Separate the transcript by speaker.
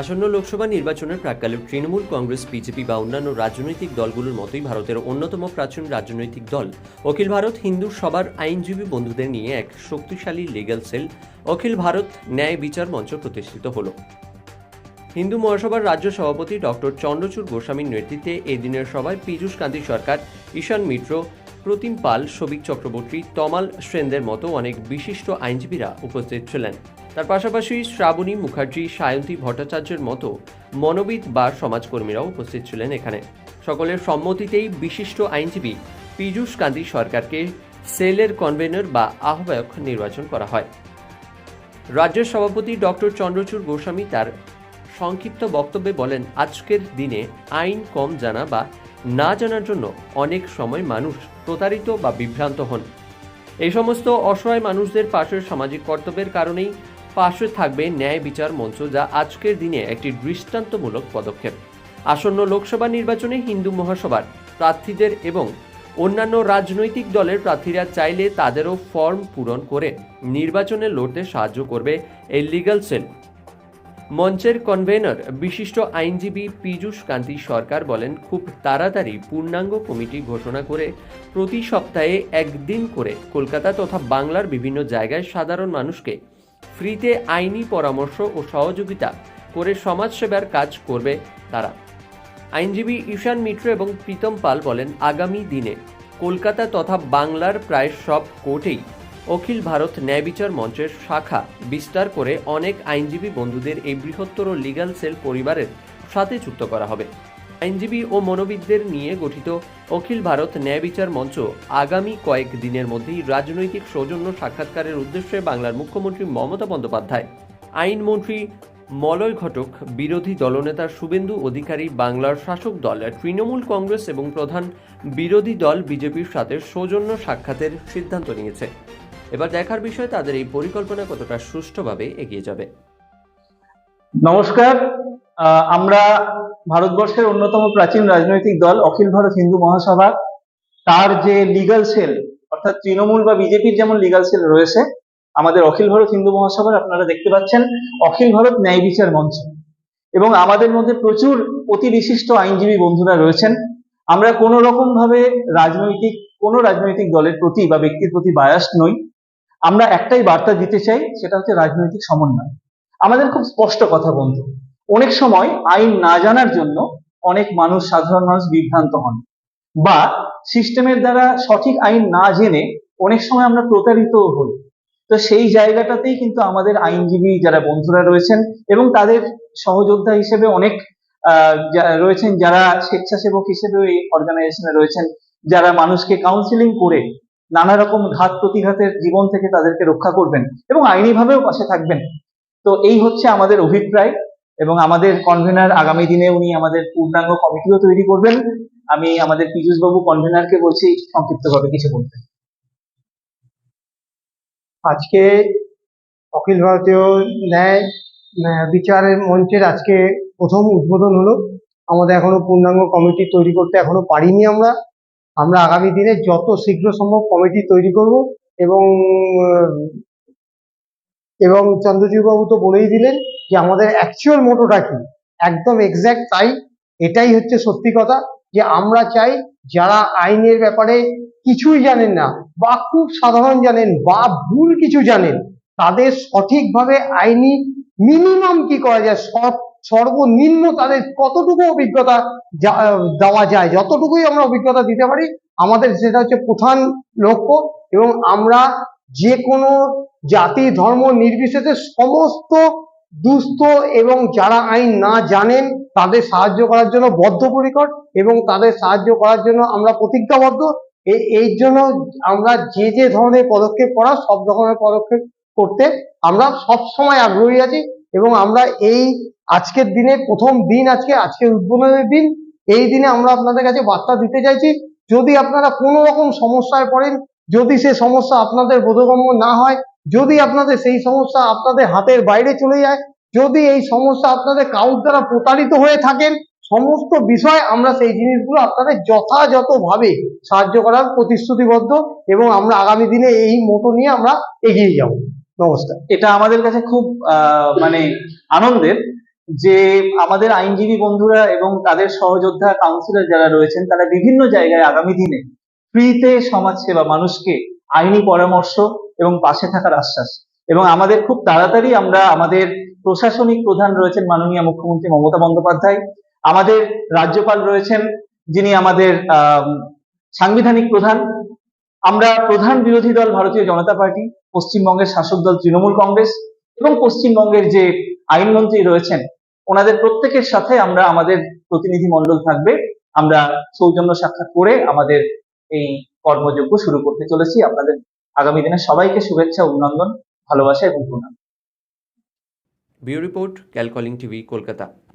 Speaker 1: আসন্ন লোকসভা নির্বাচনের প্রাককালে তৃণমূল কংগ্রেস, বিজেপি বা অন্যান্য রাজনৈতিক দলগুলোর মতোই ভারতের অন্যতম প্রাচীন রাজনৈতিক দল। অখিল ভারত হিন্দু সবার আইনজীবী বন্ধুদের নিয়ে এক শক্তিশালী লিগ্যাল সেল অখিল ভারত ন্যায় বিচার মঞ্চ প্রতিষ্ঠিত হলো। হিন্দু মহাসভার রাজ্য সভাপতি ডক্টর চন্দ্রচূড় গোস্বামীর নেতৃত্বে এই দিনের সভায় পীযূষ কান্তি সরকার, ঈশান মিত্র, প্রতিম পাল সবিক চক্রবর্তী, তমাল সেনদের মতো অনেক বিশিষ্ট আইনজীবীরা উপস্থিত ছিলেন। তার পাশাপাশি শ্রাবণী মুখার্জি, সায়ন্তী ভট্টাচার্যের মতো মনোবিদ বা সমাজকর্মীরাও উপস্থিত ছিলেন এখানে। সকলের সম্মতিতেই বিশিষ্ট আইনজীবী পীযূষ কান্তি সরকারকে সেলের কনভেনর বা আহ্বায়ক নির্বাচন করা হয়। রাজ্যের সভাপতি ডক্টর চন্দ্রচূড় গোস্বামী তার সংক্ষিপ্ত বক্তব্যে বলেন, আজকের দিনে আইন কম জানা বা না জানার জন্য অনেক সময় মানুষ প্রতারিত বা বিভ্রান্ত হন। এই সমস্ত অসহায় মানুষদের পাশের সামাজিক কর্তব্যের কারণেই পাশে থাকবে ন্যায় বিচার মঞ্চ যা আজকের দিনে একটি দৃষ্টান্তমূলক পদক্ষেপ। আসন্ন লোকসভা নির্বাচনে হিন্দু মহাসভার প্রার্থীদের এবং অন্যান্য রাজনৈতিক দলের প্রার্থীরা চাইলে তাদেরও ফর্ম পূরণ করে নির্বাচনে লড়তে সাহায্য করবে এই লিগ্যাল সেল মঞ্চের কনভেনর বিশিষ্ট আইনজীবী পীযূষ কান্তি সরকার বলেন, খুব তাড়াতাড়ি পূর্ণাঙ্গ কমিটি ঘোষণা করে প্রতি সপ্তাহে একদিন করে কলকাতা তথা বাংলার বিভিন্ন জায়গায় সাধারণ মানুষকে ফ্রিতে আইনি পরামর্শ ও সহযোগিতা করে সমাজসেবার কাজ করবে তারা। আইনজীবী ঈশান মিত্র এবং প্রীতম পাল বলেন, আগামী দিনে কলকাতা তথা বাংলার প্রায় সব কোর্টেই অখিল ভারত ন্যায় বিচার মঞ্চের শাখা বিস্তার করে অনেক আইনজীবী বন্ধুদের এই বৃহত্তর লিগ্যাল সেল পরিবারের সাথে যুক্ত করা হবে। আইনজীবী ও মনোবিদদের নিয়ে গঠিত অখিল ভারত ন্যায় বিচার মঞ্চ আগামী কয়েক দিনের মধ্যেই রাজনৈতিক সৌজন্য সাক্ষাৎকারের উদ্দেশ্যে বাংলার মুখ্যমন্ত্রী মমতা বন্দ্যোপাধ্যায়। আইনমন্ত্রী মলয় ঘটক, বিরোধী দলনেতা শুভেন্দু অধিকারী, বাংলার শাসক দল, তৃণমূল কংগ্রেস এবং প্রধান বিরোধী দল বিজেপির সাথে সৌজন্য সাক্ষাতের সিদ্ধান্ত নিয়েছে। এবার দেখার বিষয়, তাদের এই পরিকল্পনা কতটা সুষ্ঠুভাবে এগিয়ে যাবে।
Speaker 2: নমস্কার আমরা ভারতবর্ষের অন্যতম প্রাচীন রাজনৈতিক দল অখিল ভারত হিন্দু মহাসভা। তার যে লিগাল সেল অর্থাৎ তৃণমূল বা বিজেপির যেমন লিগাল সেল রয়েছে, আমাদের অখিল ভারত হিন্দু মহাসভার আপনারা দেখতে পাচ্ছেন, অখিল ভারত ন্যায় বিচার মঞ্চ। এবং আমাদের মধ্যে প্রচুর অতি বিশিষ্ট আইনজীবী বন্ধুরা রয়েছেন। আমরা কোনো রকম ভাবে রাজনৈতিক, কোনো রাজনৈতিক দলের প্রতি বা ব্যক্তির প্রতি বায়াস নই। আমরা একটাই বার্তা দিতে চাই, সেটা হচ্ছে রাজনৈতিক সমন্বয়। আমাদের খুব স্পষ্ট কথা বন্ধু। অনেক সময় আইন না জানার জন্য অনেক মানুষ, সাধারণ মানুষ বিভ্রান্ত হন বা সিস্টেমের দ্বারা সঠিক আইন না জেনে অনেক সময় আমরা প্রতারিত হই। তো সেই জায়গাটাতেই কিন্তু আমাদের আইনজীবী যারা বন্ধুরা রয়েছেন এবং তাদের সহযোদ্ধা হিসেবে অনেক রয়েছেন যারা স্বেচ্ছাসেবক হিসেবে এই অর্গানাইজেশনে রয়েছেন, যারা মানুষকে কাউন্সিলিং করে নানা রকম ঘাত প্রতিঘাতের জীবন থেকে তাদেরকে রক্ষা করবেন এবং আইনিভাবেও পাশে থাকবেন। তো এই হচ্ছে আমাদের অভিপ্রায়। এবং আমাদের কনভেনার আগামী দিনে উনি আমাদের পূর্ণাঙ্গ কমিটিও তৈরি করবেন। আমি আমাদের পীযুষ বাবু কনভেনারকে বলছি, সংক্ষিপ্তভাবে কিছু বলতে
Speaker 3: আজকে অখিল ভারতীয় ন্যায় বিচারের মঞ্চের আজকে প্রথম উদ্বোধন হলো। আমাদের এখনও পূর্ণাঙ্গ কমিটি তৈরি করতে এখনও পারিনি আমরা। আমরা আগামী দিনে যত শীঘ্র সম্ভব কমিটি তৈরি করব এবং এবং চন্দ্রজিৎ বাবু তো বলেই দিলেন যে আমাদের অ্যাকচুয়াল মোটোটা কি? একদম এক্স্যাক্ট তাই, এটাই হচ্ছে সত্যি কথা যে আমরা চাই যারা আইনের ব্যাপারে কিছুই জানেন না বা খুব সাধারণ জানেন বা ভুল কিছু জানেন, তাদের সঠিকভাবে আইনি মিনিমাম কি করা যায় সর্বনিম্ন তাদের কতটুকু অভিজ্ঞতা দেওয়া যায়, যতটুকুই আমরা অভিজ্ঞতা দিতে পারি, আমাদের সেটা হচ্ছে প্রধান লক্ষ্য এবং আমরা যে কোনো জাতি, ধর্ম নির্বিশেষে সমস্ত দুস্থ এবং যারা আইন না জানেন, তাদের সাহায্য করার জন্য বদ্ধপরিকর এবং তাদের সাহায্য করার জন্য আমরা প্রতিজ্ঞাবদ্ধ। এই জন্য আমরা যে যে ধরনের পদক্ষেপ করা, সব রকমের পদক্ষেপ করতে আমরা সব সময় আগ্রহী আছি এবং আমরা এই আজকের দিনে, প্রথম দিন আজকে, আজকের উদ্বোধনের দিন, এই দিনে আমরা আপনাদের কাছে বার্তা দিতে চাইছি। যদি আপনারা কোনো রকম সমস্যায় পড়েন যদি সে সমস্যা আপনাদের বোধগম্য না হয়, যদি আপনাদের সেই সমস্যা আপনাদের হাতের বাইরে চলে যায়, যদি এই সমস্যা আপনাদের কাউর দ্বারা প্রতারিত হয়ে থাকেন, সমস্ত বিষয় আমরা সেই জিনিসগুলো আপনাদের যথাযথভাবে সাহায্য করার প্রতিশ্রুতিবদ্ধ এবং আমরা আগামী দিনে এই মতো নিয়ে আমরা এগিয়ে যাব। নমস্কার।
Speaker 2: এটা আমাদের কাছে খুব মানে আনন্দের যে আমাদের আইনজীবী বন্ধুরা এবং তাদের সহযোদ্ধা কাউন্সিলর যারা রয়েছেন, তারা বিভিন্ন জায়গায় আগামী দিনে ফ্রিতে সমাজ সেবা, মানুষকে আইনি পরামর্শ এবং পাশে থাকার আশ্বাস। এবং আমাদের খুব তাড়াতাড়ি আমরা আমাদের প্রশাসনিক প্রধান রয়েছেন মাননীয় মুখ্যমন্ত্রী মমতা বন্দ্যোপাধ্যায়। আমাদের রাজ্যপাল রয়েছেন যিনি আমাদের সাংবিধানিক প্রধান। আমরা প্রধান বিরোধী দল ভারতীয় জনতা পার্টি, পশ্চিমবঙ্গের শাসক দল তৃণমূল কংগ্রেস এবং পশ্চিমবঙ্গের যে আইনমন্ত্রী রয়েছেন, ওনাদের প্রত্যেকের সাথে আমরা আমাদের প্রতিনিধি মণ্ডল থাকবে। আমরা সৌজন্য সাক্ষাৎ করে আমাদের এই কর্মযজ্ঞ শুরু করতে চলেছি। আপনাদের আগামী দিনে সবাইকে শুভেচ্ছা, অভিনন্দন, ভালোবাসা এবং প্রণাম।
Speaker 1: Bureau report, ক্যালকলিং TV, Kolkata.